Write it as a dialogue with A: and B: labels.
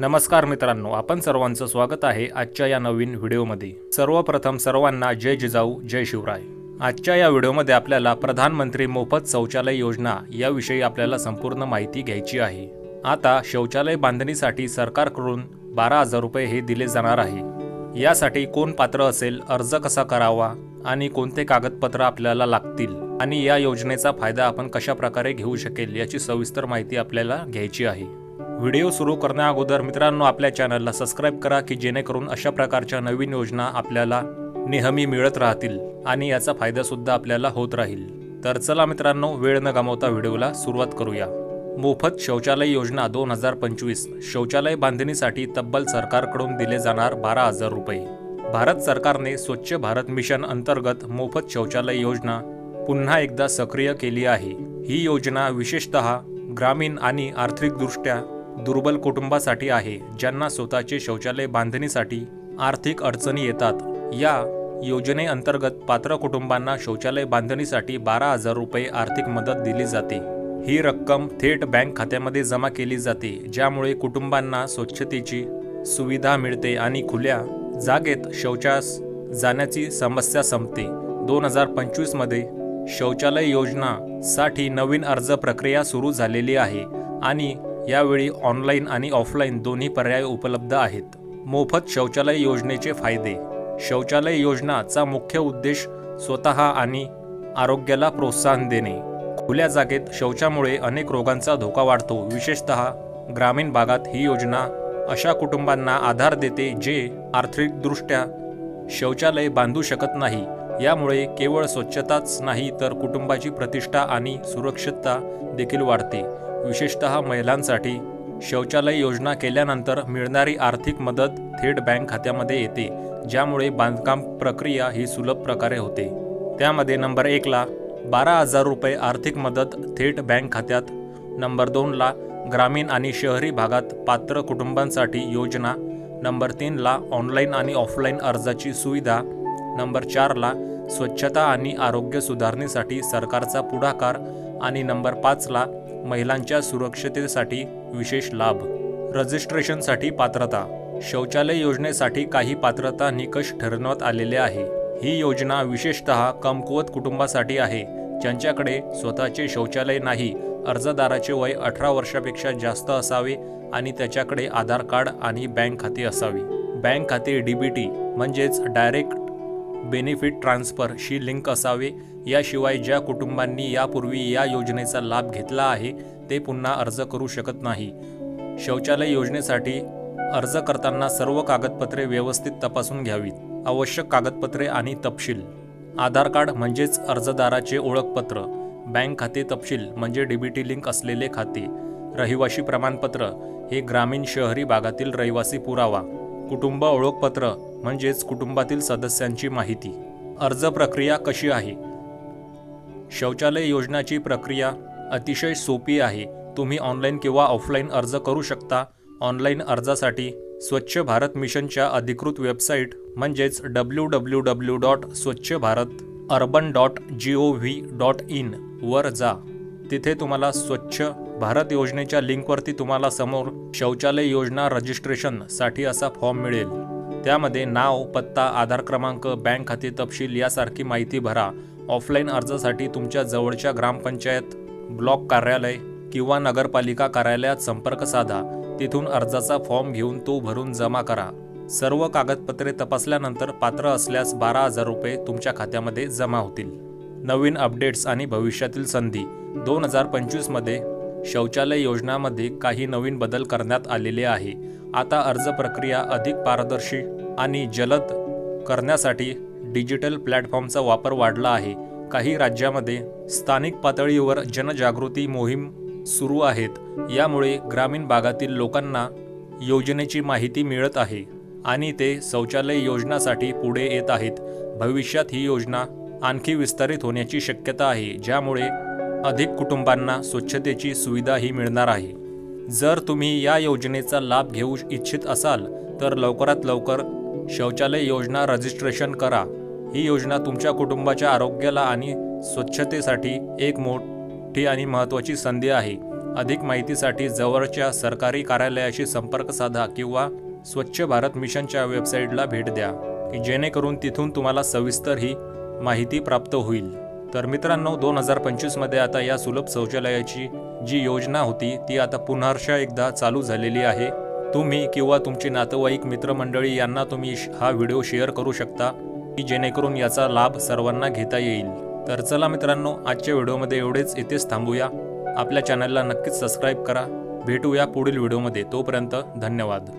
A: नमस्कार मित्रांनो आपण सर्वांचं स्वागत आहे आजच्या या नवीन व्हिडिओमध्ये. सर्वप्रथम सर्वांना जय जिजाऊ जय शिवराय. आजच्या या व्हिडिओमध्ये आपल्याला प्रधानमंत्री मोफत शौचालय योजना याविषयी आपल्याला संपूर्ण माहिती घ्यायची आहे. आता शौचालय बांधणीसाठी सरकारकडून बारा हजार रुपये हे दिले जाणार आहे. यासाठी कोण पात्र असेल अर्ज कसा करावा आणि कोणते कागदपत्र आपल्याला लागतील आणि या योजनेचा फायदा आपण कशा प्रकारे घेऊ शकेल याची सविस्तर माहिती आपल्याला घ्यायची आहे. व्हिडिओ सुरू करण्या अगोदर मित्रांनो आपल्या चॅनलला सबस्क्राईब करा की जेणेकरून अशा प्रकारच्या नवीन योजना आपल्याला नेहमी मिळत राहतील आणि याचा फायदासुद्धा आपल्याला होत राहील. तर चला मित्रांनो वेळ न गमावता व्हिडिओला सुरुवात करूया. मोफत शौचालय योजना दोन हजार पंचवीस. शौचालय बांधणीसाठी तब्बल सरकारकडून दिले जाणार बारा हजार रुपये. भारत सरकारने स्वच्छ भारत मिशन अंतर्गत मोफत शौचालय योजना पुन्हा एकदा सक्रिय केली आहे. ही योजना विशेषतः ग्रामीण आणि आर्थिकदृष्ट्या दुर्बल कुटुंबासाठी आहे ज्यांना स्वतःचे शौचालय बांधणीसाठी आर्थिक अडचणी येतात. या योजनेअंतर्गत पात्र कुटुंबांना शौचालय बांधणीसाठी बारा हजार रुपये आर्थिक मदत दिली जाते. ही रक्कम थेट बँक खात्यामध्ये जमा केली जाते ज्यामुळे कुटुंबांना स्वच्छतेची सुविधा मिळते आणि खुल्या जागेत शौचास जाण्याची समस्या संपते. दोन हजार पंचवीसमध्ये शौचालय योजनासाठी नवीन अर्ज प्रक्रिया सुरू झालेली आहे आणि यावेळी ऑनलाईन आणि ऑफलाईन दोन्ही पर्याय उपलब्ध आहेत. मोफत शौचालय योजनेचे फायदे. शौचालय योजनाचा मुख्य उद्देश स्वतः आणि आरोग्याला प्रोत्साहन देणे. खुल्या जागेत शौचामुळे अनेक रोगांचा धोका वाढतो. विशेषतः ग्रामीण भागात ही योजना अशा कुटुंबांना आधार देते जे आर्थिकदृष्ट्या शौचालय बांधू शकत नाही. यामुळे केवळ स्वच्छताच नाही तर कुटुंबाची प्रतिष्ठा आणि सुरक्षितता देखील वाढते. विशेषतः महिलांसाठी शौचालय योजना केल्यानंतर मिळणारी आर्थिक मदत थेट बँक खात्यामध्ये येते ज्यामुळे बांधकाम प्रक्रिया ही सुलभ प्रकारे होते. त्यामध्ये नंबर एकला बारा हजार रुपये आर्थिक मदत थेट बँक खात्यात नंबर दोनला ग्रामीण आणि शहरी भागात पात्र कुटुंबांसाठी योजना नंबर तीनला ऑनलाईन आणि ऑफलाईन अर्जाची सुविधा नंबर चारला स्वच्छता आणि आरोग्य सुधारणेसाठी सरकारचा पुढाकार आणि नंबर पाचला महिलांच्या सुरक्षिततेसाठी विशेष लाभ. रजिस्ट्रेशनसाठी पात्रता. शौचालय योजनेसाठी काही पात्रता निकष ठरवण्यात आलेले आहे. ही योजना विशेषतः कमकुवत कुटुंबासाठी आहे. ज्यांच्याकडे स्वतःचे शौचालय नाही अर्जदाराचे वय अठरा वर्षापेक्षा जास्त असावे आणि त्याच्याकडे आधार कार्ड आणि बँक खाते असावी. बँक खाते डी बी टी म्हणजेच डायरेक्ट बेनिफिट ट्रान्सफरशी लिंक असावे. याशिवाय ज्या कुटुंबांनी यापूर्वी या योजनेचा लाभ घेतला आहे ते पुन्हा अर्ज करू शकत नाही. शौचालय योजनेसाठी अर्ज करताना सर्व कागदपत्रे व्यवस्थित तपासून घ्यावीत. आवश्यक कागदपत्रे आणि तपशील. आधार कार्ड म्हणजेच अर्जदाराचे ओळखपत्र. बँक खाते तपशील म्हणजे डीबीटी लिंक असलेले खाते. रहिवाशी प्रमाणपत्र. हे ग्रामीण शहरी भागातील रहिवासी पुरावा. कुटुंब ओळखपत्र म्हणजेच कुटुंबातील सदस्यांची माहिती. अर्ज प्रक्रिया कशी आहे? शौचालय योजनाची प्रक्रिया अतिशय सोपी आहे. तुम्ही ऑनलाईन किंवा ऑफलाईन अर्ज करू शकता. ऑनलाईन अर्जासाठी स्वच्छ भारत मिशनच्या अधिकृत वेबसाईट म्हणजेच W W W dot Swachh Bharat urban dot G O V dot in वर जा. तिथे तुम्हाला स्वच्छ भारत योजनेच्या लिंकवरती तुम्हाला समोर शौचालय योजना रजिस्ट्रेशनसाठी असा फॉर्म मिळेल. त्यामध्ये नाव पत्ता आधार क्रमांक बँक खाते तपशील यासारखी माहिती भरा. ऑफलाईन अर्जासाठी तुमच्या जवळच्या ग्रामपंचायत ब्लॉक कार्यालय किंवा नगरपालिका कार्यालयात संपर्क साधा. तिथून अर्जाचा फॉर्म घेऊन तो भरून जमा करा. सर्व कागदपत्रे तपासल्यानंतर पात्र असल्यास बारा हजार रुपये तुमच्या खात्यामध्ये जमा होतील. नवीन अपडेट्स आणि भविष्यातील संधी. दोन हजार पंचवीसमध्ये शौचालय योजनामध्ये काही नवीन बदल करण्यात आलेले आहे. आता अर्ज प्रक्रिया अधिक पारदर्शी आणि जलद करण्यासाठी डिजिटल प्लॅटफॉर्मचा वापर वाढला आहे. काही राज्यामध्ये स्थानिक पातळीवर जनजागृती मोहीम सुरू आहेत. यामुळे ग्रामीण भागातील लोकांना योजनेची माहिती मिळत आहे आणि ते शौचालय योजनासाठी पुढे येत आहेत. भविष्यात ही योजना आणखी विस्तारित होण्याची शक्यता आहे ज्यामुळे अधिक कुटुंबांना स्वच्छतेची सुविधाही मिळणार आहे. जर तुम्ही या योजनेचा लाभ घेऊ इच्छित असाल तर लवकरात लवकर शौचालय योजना रजिस्ट्रेशन करा. ही योजना तुमच्या कुटुंबाच्या आरोग्याला आणि स्वच्छतेसाठी एक मोठी आणि महत्त्वाची संधी आहे. अधिक माहितीसाठी जवळच्या सरकारी कार्यालयाशी संपर्क साधा किंवा स्वच्छ भारत मिशनच्या वेबसाईटला भेट द्या की जेणेकरून तिथून तुम्हाला सविस्तर ही माहिती प्राप्त होईल. तर मित्रांनो दोन हजार पंचवीसमध्ये आता या सुलभ शौचालयाची जी योजना होती ती आता पुनर्शा एकदा चालू झालेली आहे. तुम्ही किंवा तुमचे नातेवाईक मित्रमंडळी यांना तुम्ही श- हा व्हिडिओ शेअर करू शकता. की जेणेकरून याचा लाभ सर्वांना घेता येईल. तर चला मित्रांनो आजच्या व्हिडिओमध्ये एवढेच. इथेच थांबूया. आपल्या चॅनलला नक्कीच सबस्क्राईब करा. भेटूया पुढील व्हिडिओमध्ये. तोपर्यंत धन्यवाद.